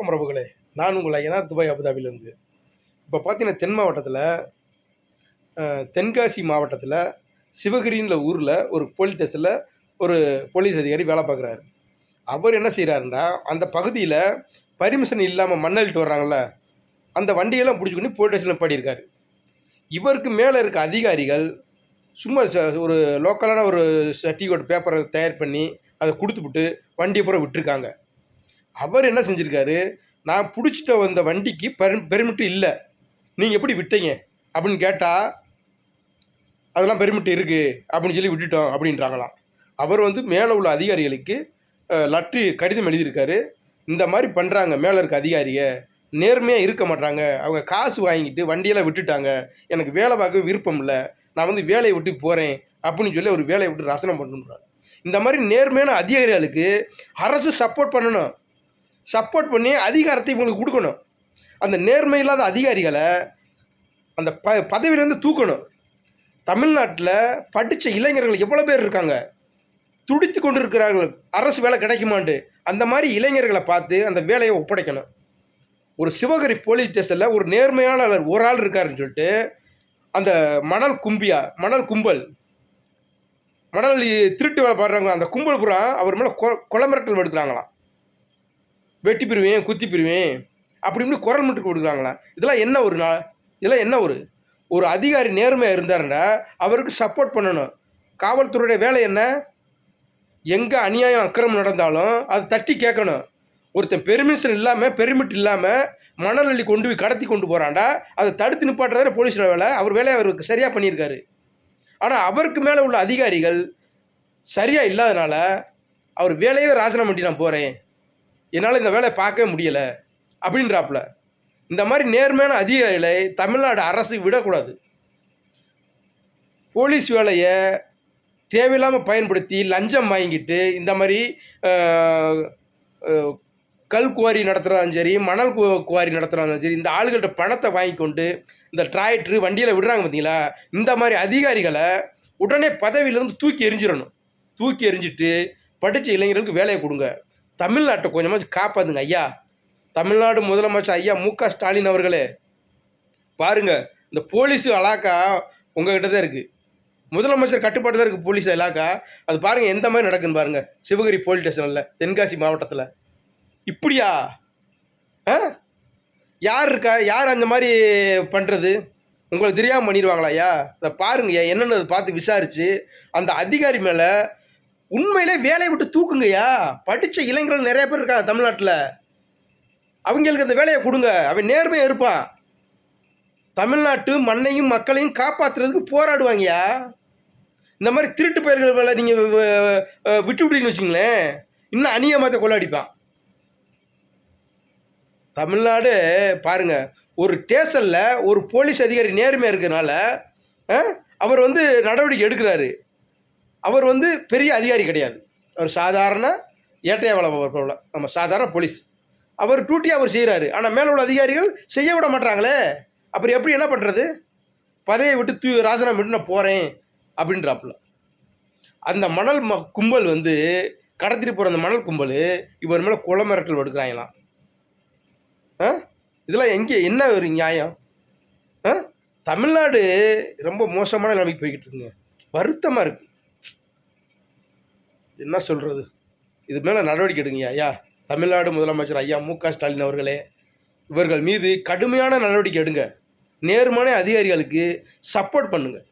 வணக்கம் பிரபுகளே நான் உங்கள் ஐயனார் துபாய் அபுதாபிலிருந்து இப்போ பார்த்தீங்கன்னா தென் மாவட்டத்தில் தென்காசி மாவட்டத்தில் சிவகிரின்ற ஊரில் ஒரு போலீஸ் ஸ்டேஷனில் ஒரு போலீஸ் அதிகாரி வேலை பார்க்குறாரு. அவர் என்ன செய்கிறாருன்னா அந்த பகுதியில் பர்மிஷன் இல்லாமல் மண்ணள்ளிட்டு வர்றாங்கள அந்த வண்டியெல்லாம் பிடிச்சிக்கொண்டு போலீஸ் ஸ்டேஷனில் பாடியிருக்காரு. இவருக்கு மேலே இருக்க அதிகாரிகள் சும்மா ச- ஒரு லோக்கலான ஒரு சர்டிஃபிகேட் பேப்பரை தயார் பண்ணி அதை கொடுத்துப்புட்டு வண்டியை பூரா விட்டுருக்காங்க. அவர் என்ன செஞ்சுருக்காரு? நான் பிடிச்சிட்ட வந்த வண்டிக்கு பெரு பெர்மிட்டு இல்லை. நீங்கள் எப்படி விட்டீங்க? அப்படின்னு கேட்டால் அதெல்லாம் பெருமிட்டு இருக்குது அப்படின்னு சொல்லி விட்டுட்டோம் அப்படின்றாங்களாம். அவர் வந்து மேலே உள்ள அதிகாரிகளுக்கு லட்டு கடிதம் எழுதியிருக்காரு. இந்த மாதிரி பண்ணுறாங்க மேலே இருக்க அதிகாரியை. நேர்மையாக இருக்க மாட்டாங்க அவங்க காசு வாங்கிட்டு வண்டியெல்லாம் விட்டுட்டாங்க. எனக்கு வேலை பார்க்க விருப்பம் இல்லை. நான் வந்து வேலையை விட்டு போகிறேன் அப்படின்னு சொல்லி அவர் வேலையை விட்டு ரசனம் பண்ணுறாரு. இந்த மாதிரி நேர்மையான அதிகாரிகளுக்கு அரசு சப்போர்ட் பண்ணணும். சப்போர்ட் பண்ணி அதிகாரத்தை இவங்களுக்கு கொடுக்கணும். அந்த நேர்மை இல்லாத அதிகாரிகளை அந்த ப பதவியிலேருந்து தூக்கணும். தமிழ்நாட்டில் படித்த இளைஞர்கள் எவ்வளோ பேர் இருக்காங்க? துடித்து கொண்டு இருக்கிறார்கள் அரசு வேலை கிடைக்குமாண்டு. அந்த மாதிரி இளைஞர்களை பார்த்து அந்த வேலையை ஒப்படைக்கணும். ஒரு சிவகரி போலீஸ் ஸ்டேஷனில் ஒரு நேர்மையான ஒரு ஆள் இருக்காருன்னு சொல்லிட்டு அந்த மணல் கும்பியா மணல் கும்பல். மணல் திருட்டு வேலை பாடுறாங்க அந்த கும்பல் புறம் அவர் மேலே கொ கொலை மிரட்டல் எடுக்கிறாங்களாம் வெட்டி பிரிவேன் குத்தி பிரிவேன் அப்படி இப்படி குரல் மட்டும் கொடுக்குறாங்களா? இதெல்லாம் என்ன ஒரு நான் இதெல்லாம் என்ன ஒரு ஒரு அதிகாரி நேர்மையாக இருந்தாருன்னா அவருக்கு சப்போர்ட் பண்ணணும். காவல்துறையுடைய வேலை என்ன? எங்கே அநியாயம் அக்கிரமம் நடந்தாலும் அதை தட்டி கேட்கணும். ஒருத்தன் பெர்மிஷன் இல்லாமல் பெர்மிட் இல்லாமல் மணல் அள்ளி கொண்டு போய் கடத்தி கொண்டு போகிறான்டா அதை தடுத்து நிப்பாட்டுறதே போலீஸோட வேலை. அவர் வேலையை அவருக்கு சரியாக பண்ணியிருக்காரு. ஆனால் அவருக்கு மேலே உள்ள அதிகாரிகள் சரியாக இல்லாதனால அவர் வேலையே ராஜினாமா பண்ணி நான் போகிறேன் என்னால் இந்த வேலையை பார்க்கவே முடியலை அப்படின்றாப்புல. இந்த மாதிரி நேர்மையான அதிகாரிகளை தமிழ்நாடு அரசு விடக்கூடாது. போலீஸ் வேலையை தேவையில்லாமல் பயன்படுத்தி லஞ்சம் வாங்கிட்டு இந்த மாதிரி கல் குவாரி நடத்துகிறதாலும் சரி மணல் கு- குவாரி நடத்துகிறதாலும் சரி இந்த ஆளுகள்கிட்ட பணத்தை வாங்கி கொண்டு இந்த டிராக்டரு வண்டியில் விடுறாங்க பார்த்தீங்களா இந்த மாதிரி அதிகாரிகளை உடனே பதவியிலேருந்து தூக்கி எரிஞ்சிடணும் தூக்கி எரிஞ்சிட்டு படித்த இளைஞர்களுக்கு வேலையை கொடுங்க. தமிழ்நாட்டை கொஞ்சமாக காப்பாதுங்க ஐயா. தமிழ்நாடு முதலமைச்சர் ஐயா மு க ஸ்டாலின் அவர்களே. பாருங்க இந்த போலீஸ் அலாக்கா உங்ககிட்ட தான் இருக்குது முதலமைச்சர் கட்டுப்பாடு தான் இருக்குது போலீஸ் இலாக்கா அது பாருங்கள் எந்த மாதிரி நடக்குன்னு பாருங்கள் சிவகிரி போலீஸ் ஸ்டேஷனில் தென்காசி மாவட்டத்தில். இப்படியா? ஆ? யார் இருக்கா? யார் அந்த மாதிரி பண்ணுறது உங்களுக்கு தெரியாமல் பண்ணிடுவாங்களா ஐயா? அதை பாருங்கய்யா என்னென்னு அதை பார்த்து விசாரித்து அந்த அதிகாரி மேலே உண்மையிலே வேலையை விட்டு தூக்குங்கய்யா. படித்த இளைஞர்கள் நிறைய பேர் இருக்காங்க தமிழ்நாட்டில். அவங்களுக்கு அந்த வேலையை கொடுங்க. அவன் நேர்மையாக இருப்பான். தமிழ்நாட்டு மண்ணையும் மக்களையும் காப்பாற்றுறதுக்கு போராடுவாங்கய்யா. இந்த மாதிரி திருட்டு பயிர்கள் மேலே நீங்கள் விட்டு விட்டீங்கன்னு வச்சுங்களேன் இன்னும் அநியமத்தை கொள்ளாடிப்பான். தமிழ்நாடு பாருங்க ஒரு ஸ்டேஷனில் ஒரு போலீஸ் அதிகாரி நேர்மையாக இருக்கிறனால அவர் வந்து நடவடிக்கை எடுக்கிறாரு. அவர் வந்து பெரிய அதிகாரி கிடையாது. அவர் சாதாரண ஏட்டையா வளர்ப்பவர் போல. நம்ம சாதாரண போலீஸ். அவர் டூட்டி அவர் செய்கிறாரு ஆனால் மேலே உள்ள அதிகாரிகள் செய்ய விட மாட்டாங்களே அப்புறம் எப்படி என்ன பண்ணுறது பதவியை விட்டு தூ ராஜினாமா விட்டு நான் போகிறேன் அப்படின்றாப்புல. அந்த மணல் ம கும்பல் வந்து கடத்திட்டு போகிற அந்த மணல் கும்பல் இவர் மேலே கொலை மிரட்டல் எடுக்கிறாங்களாம் ஆ? இதெல்லாம் எங்கே? என்ன ஒரு நியாயம்? ஆ? தமிழ்நாடு ரொம்ப மோசமான நிலைமைக்கு போய்கிட்டு இருக்குங்க. வருத்தமாக இருக்குது என்ன சொல்கிறது இது மேலே நடவடிக்கை எடுங்க ஐயா. தமிழ்நாடு முதலமைச்சர் ஐயா மு க ஸ்டாலின் அவர்களே இவர்கள் மீது கடுமையான நடவடிக்கை எடுங்க. நேர்மான அதிகாரிகளுக்கு சப்போர்ட் பண்ணுங்கள்